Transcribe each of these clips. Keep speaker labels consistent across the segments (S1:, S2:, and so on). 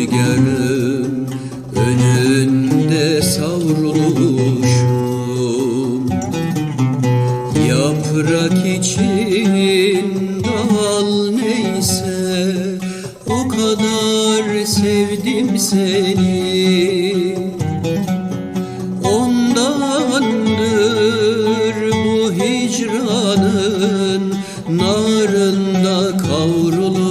S1: rüzgarın önünde savrulmuşum. Yaprak için dal neyse o kadar sevdim seni. Ondandır bu hicranın narında kavrulur.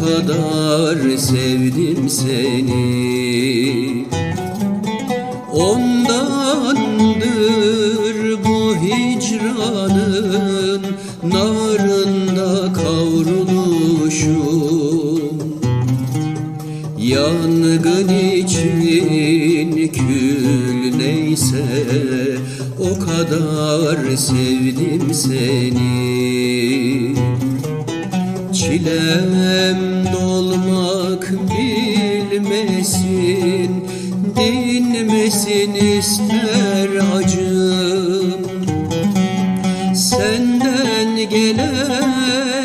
S1: Kadar sevdim seni. Ondandır bu hicranın narında kavruluşum. Yangın için kül neyse o kadar sevdim seni Çilem dolmak bilmesin Dinmesin ister acım. Senden gelen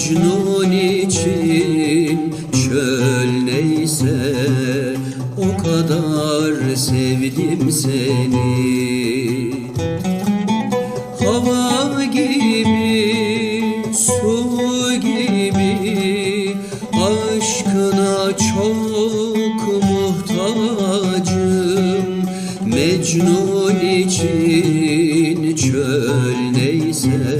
S1: Mecnun için çöl neyse O kadar sevdim seni. Hava gibi, su gibi Aşkına çok muhtacım. Mecnun için çöl neyse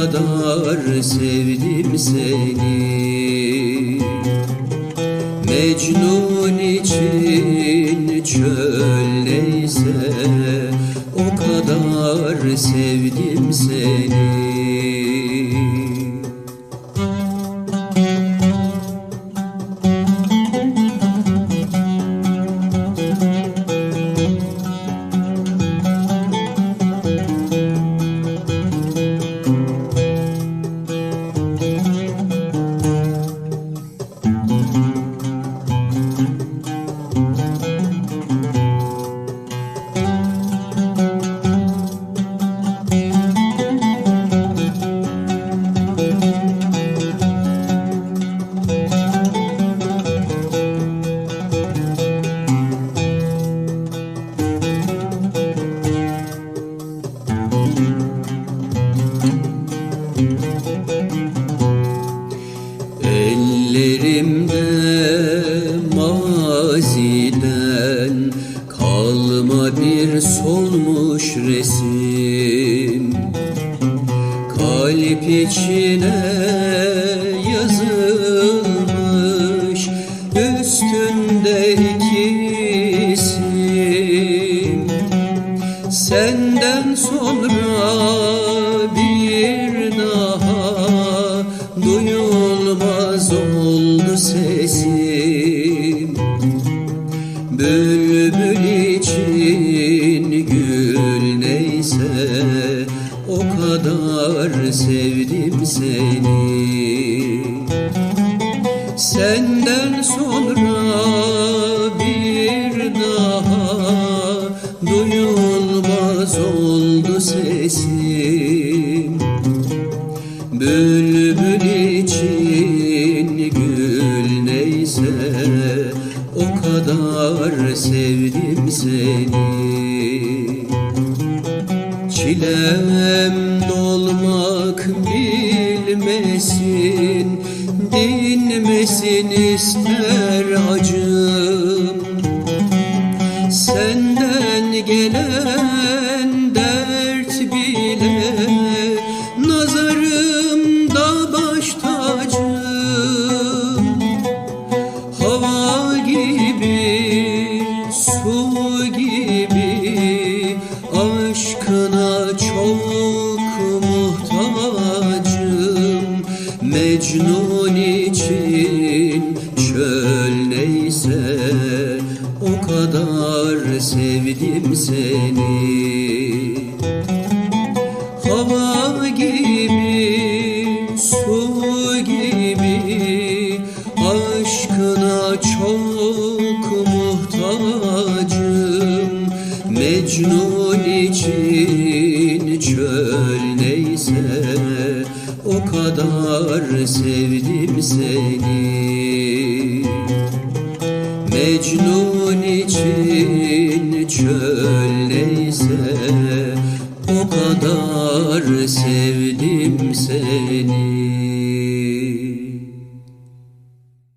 S1: kadar sevdim seni. Mecnun için çöl neyse O kadar sevdim seni maziden kalma bir solmuş resim. Kalp içine yazılmış üstünde iki isim. Senden sonra bir daha duyulmaz oldu sesim kadar sevdim seni. Senden sonra bir daha duyulmaz oldu sesim. Bülbül için gül neyse o kadar sevdim seni Çilem dolmak bilmesin Dinmesin ister acım Mecnun için çöl neyse O kadar sevdim seni. Hava gibi, su gibi Aşkına çok muhtacım. Mecnun için çöl neyse kadar sevdim seni. Mecnun için çöl O kadar sevdim seni.